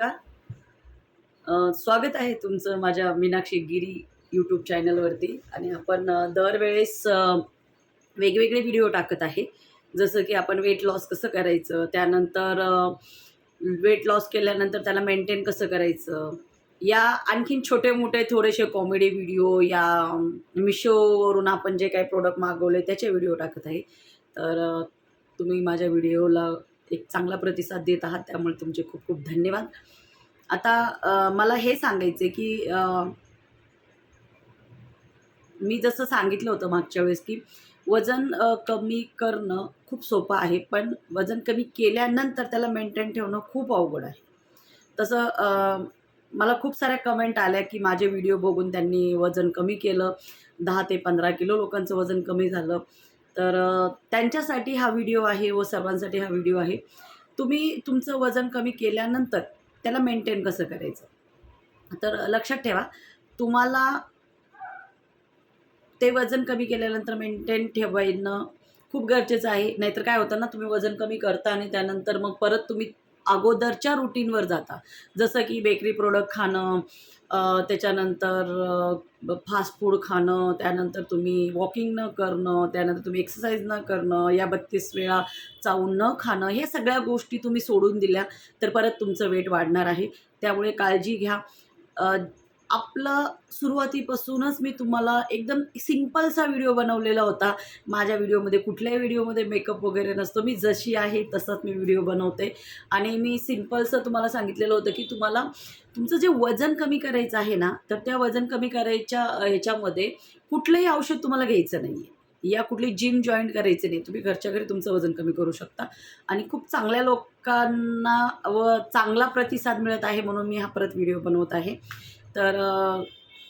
नमस्कार स्वागत आहे तुमचं माझ्या मीनाक्षी गिरी यूट्यूब चॅनलवरती आणि आपण दरवेळेस वेगवेगळे व्हिडिओ टाकत आहे. जसं की आपण वेट लॉस कसं करायचं त्यानंतर वेट लॉस केल्यानंतर त्याला मेंटेन कसं करायचं या आणखीन छोटे मोठे थोडेसे कॉमेडी व्हिडिओ या मिशोवरून आपण जे काही प्रोडक्ट मागवले त्याचे व्हिडिओ टाकत आहे. तर तुम्ही माझ्या व्हिडिओला एक चांगला प्रतिसाद देत आहात त्यामुळे तुमचे खूप खूप धन्यवाद. आता मला हे सांगायचं आहे की मी जसं सांगितलं होतं मागच्या वेळेस की वजन कमी करणं खूप सोपं आहे पण वजन कमी केल्यानंतर त्याला मेंटेन ठेवणं खूप अवघड आहे. तसं मला खूप साऱ्या कमेंट आल्या की माझे व्हिडिओ बघून त्यांनी वजन कमी केलं. दहा ते पंधरा किलो लोकांचं वजन कमी झालं. तर त्यांच्यासाठी हा व्हिडिओ आहे व सर्वांसाठी हा व्हिडिओ आहे. तुम्ही तुमचं वजन कमी केल्यानंतर त्याला मेंटेन कसं करायचं? तर लक्षात ठेवा तुम्हाला ते वजन कमी केल्यानंतर मेंटेन ठेवणं खूप गरजेचं आहे. नाहीतर काय होतं ना तुम्ही वजन कमी करता आणि त्यानंतर मग परत तुम्ही अगोदरच्या रुटीनवर जाता. जसं की बेकरी प्रोडक्ट खाणं त्याच्यानंतर फास्ट फूड खाणं त्यानंतर तुम्ही वॉकिंग न करणं त्यानंतर तुम्ही एक्सरसाइज न करणं या बत्तीस वेळा चावून न खाणं ह्या सगळ्या गोष्टी तुम्ही सोडून दिल्या तर परत तुमचं वेट वाढणार आहे. त्यामुळे काळजी घ्या. आपलं सुरुवातीपासूनच मी तुम्हाला एकदम सिम्पलसा व्हिडिओ बनवलेला होता. माझ्या व्हिडिओमध्ये कुठल्याही व्हिडिओमध्ये मेकअप वगैरे नसतो. मी जशी आहे तसंच मी व्हिडिओ बनवते. आणि मी सिम्पलचं तुम्हाला सांगितलेलं होतं की तुम्हाला तुमचं जे वजन कमी करायचं आहे ना तर त्या वजन कमी करायच्या ह्याच्यामध्ये कुठलंही औषध तुम्हाला घ्यायचं नाही आहे या कुठली जिम जॉईन करायची नाही. तुम्ही घरच्या घरी तुमचं वजन कमी करू शकता. आणि खूप चांगल्या लोकांना व चांगला प्रतिसाद मिळत आहे म्हणून मी हा परत व्हिडिओ बनवत आहे. तर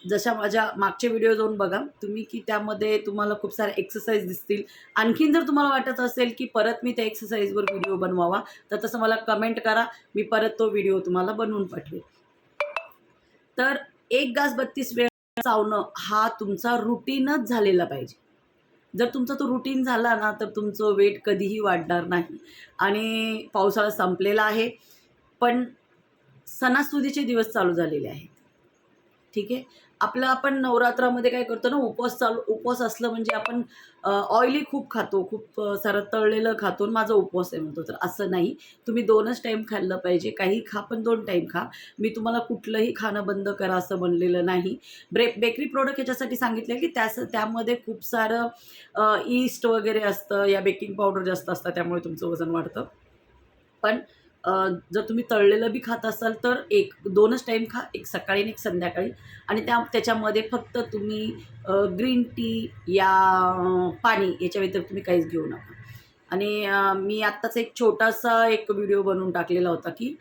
जशा माझ्या मागचे व्हिडिओ जाऊन बघा. तुम्ही की त्यामध्ये तुम्हाला खूप साऱ्या एक्सरसाइज दिसतील. आणखीन जर तुम्हाला वाटत असेल की परत मी त्या एक्सरसाइजवर व्हिडिओ बनवावा तर तसं मला कमेंट करा. मी परत तो व्हिडिओ तुम्हाला बनवून पाठवेल तर एक गास बत्तीस वेळ चावणं हा तुमचा रुटीनच झालेला पाहिजे. जर तुमचा तो रुटीन झाला ना तर तुमचं वेट कधीही वाढणार नाही. आणि पावसाळा संपलेला आहे. पण सणासुदीचे दिवस चालू झालेले आहेत. ठीक आहे? आपलं आपण नवरात्रामध्ये काय करतो ना उपवास चालू उपवास असलं म्हणजे आपण ऑइली खूप खातो खूप सारं तळलेलं खातो आणि माझा उपवास आहे म्हणतो. तर असं नाही. तुम्ही दोनच टाईम खाल्लं पाहिजे. काही खा पण दोन टाईम खा. मी तुम्हाला कुठलंही खाणं बंद करा असं म्हणलेलं नाही. ब्रे बेकरी प्रोडक्ट याच्यासाठी सांगितलं की त्यास त्यामध्ये खूप सारं ईस्ट वगैरे असतं. या बेकिंग पावडर जास्त असतं त्यामुळे तुमचं वजन वाढतं. पण जर तुम्ही तळलेलं बी खात असाल तर एक दोनच टाईम खा एक सकाळी आणि एक संध्याकाळी. आणि त्या त्याच्यामध्ये फक्त तुम्ही ग्रीन टी या पाणी याच्या व्यतिरिक्त तुम्ही काहीच घेऊ नका. आणि मी आत्ताच एक छोटासा एक व्हिडिओ बनवून टाकलेला होता की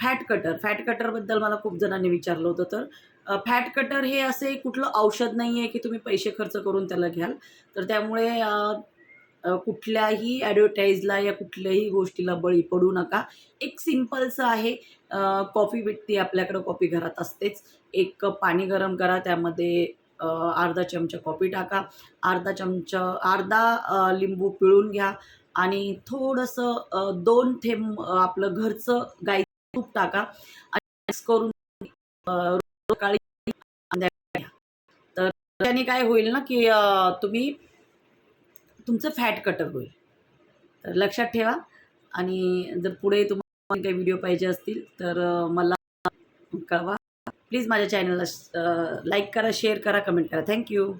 फॅट कटर फॅट कटरबद्दल मला खूप जणांनी विचारलं होतं तर फॅट कटर हे असे कुठलं औषध नाही आहे की तुम्ही पैसे खर्च करून त्याला घ्याल. तर त्यामुळे कुठल्याही ॲडव्हर्टाईजला या कुठल्याही गोष्टीला बळी पडू नका. एक सिम्पलचं आहे. कॉफी भेटते आपल्याकडं कॉफी घरात असतेच. एक कप पाणी गरम करा त्यामध्ये अर्धा चमचा कॉफी टाका. अर्धा चमचा अर्धा लिंबू पिळून घ्या आणि थोडंसं दोन थेंब आपलं घरचं गाई तूप टाका आणि मिक्स करून सकाळी तर त्याने काय होईल ना की तुम्ही तुमचं फॅट कटर होईल. तर लक्षात ठेवा. आणि जर पुढे तुम्हाला काही व्हिडिओ पाहिजे असतील तर मला कळवा. प्लीज माझ्या चॅनलला लाईक करा शेअर करा कमेंट करा. थँक्यू